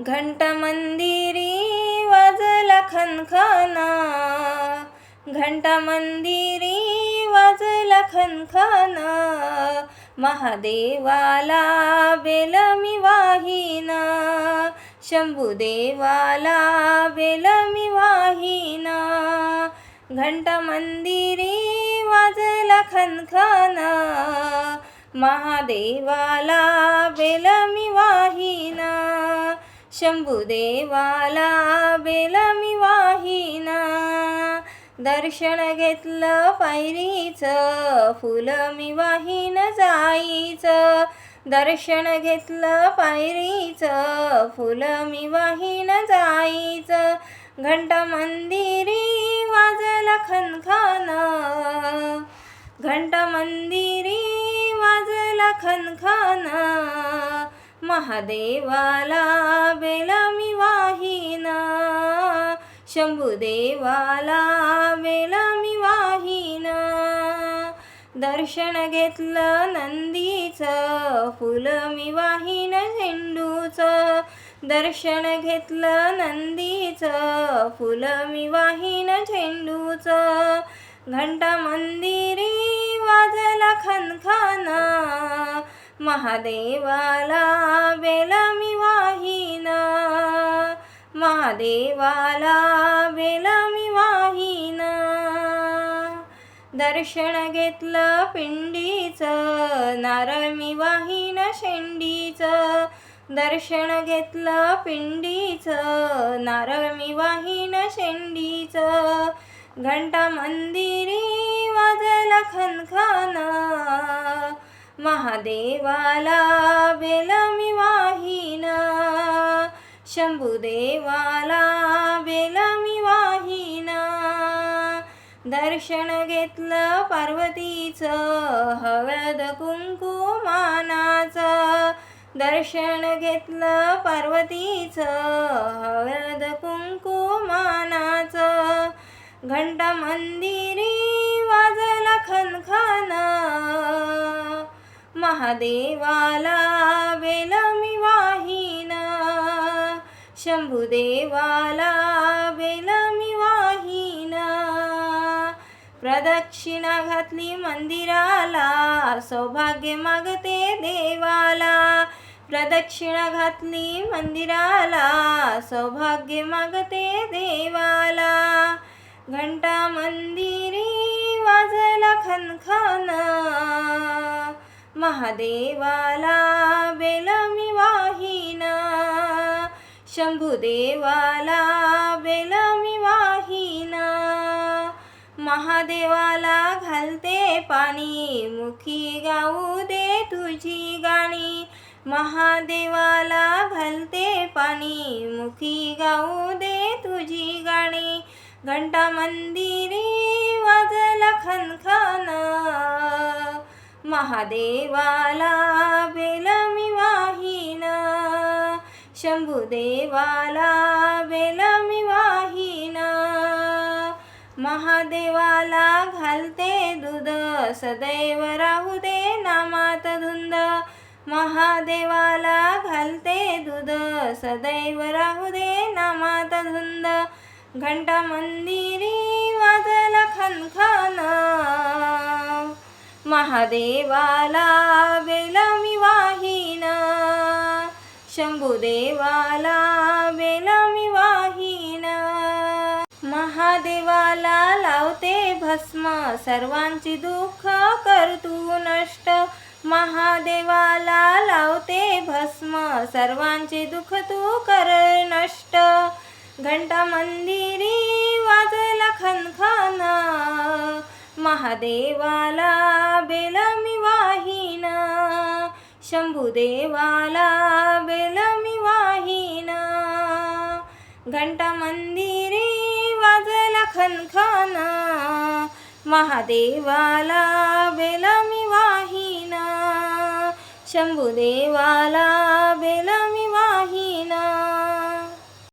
घंट मंदिरी वाजला खनखना. घंट मंदिरी वाजला खनखना. महादेवाला बेल मी वाहिना. शंभुदेवाला बेल मी वाहिना. घंट मंदिरी वाजला खनखना. महादेवाला शंभुदेवाला बेल मी वाहिना. दर्शन घेतलं पायरीचं फुलं मी वाहीन जाईचं. दर्शन घेतलं पायरीचं फुलं मी वाहीन जाईचं. घंटा मंदिरी वाजला खनखान. घंटा मंदिरी वाजला खनखाना. महादेवाला बेला मी वाहिना शंभुदेवाला बेला मी वाहिना दर्शन घेतलं नंदीचं फुलं मी वाहिन झेंडूचं दर्शन घेतलं नंदीचं फुलं मी वाहिन झेंडूचं घंटा मंदिरी वाजला खनखाना महादेवाला बेला मी वाहिना. महादेवाला बेला मी वाहिना. दर्शन घेतलं पिंडीचं नारळ मी वाहिन शेंडीचं. दर्शन घेतलं पिंडीचं नारळ मी वाहिन शेंडीचं. घंटा मंदिरी वाजला खनखाना. महादेवाला बेलमी वाहिना शंभुदेवाला बेलमी वाहिना दर्शन घेतलं पार्वतीचं हळद कुंकुमानाचं. दर्शन घेतलं पार्वतीचं हळद कुंकुमानाचं. घंटा मंदिरी वाजला खनखान. महादेवाला बेला मी वाहिना शंभुदेवाला बेल मी वाहिना प्रदक्षिणा घातली मंदिराला सौभाग्य मागते देवाला. प्रदक्षिणा घातली मंदिराला सौभाग्य मागते देवाला. घंटा मंदिरी वाजला खनखाना. महादेवाला बेल मी वाहिना. शंभुदेवाला बेल मी वाहिना. महादेवाला घालते पाणी मुखी गाऊ दे तुझी गाणी. महादेवाला घालते पाणी मुखी गाऊ दे तुझी गाणी. घंटा मंदिरी वाजला खनखाना. महादेवाला बेल मी वाहिना. शंभुदेवाला बेल मी वाहिना. महादेवाला घालते दूध सदैव राहू दे नामात धुंद. महादेवाला घालते दूध सदैव राहू दे नामात धुंद. घंटा मंदिरी वाजला खनखन. महादेवाला बेल मी वाहिना. शंभुदेवाला बेल मी महादेवाला लावते भस्म सर्वांची दुःख करतू नष्ट. महादेवाला लावते भस्म सर्वांचे दुःख तू कर नष्ट. घंटा मंदिरी वाजला खनखा महादेवाला बेलमी वाहिना. शंभुदेवाला बेलमी वाहिना. घंटा मंदिरी वाजला खनखाना. महादेवाला बेलमी वाहिना. शंभुदेवाला बेला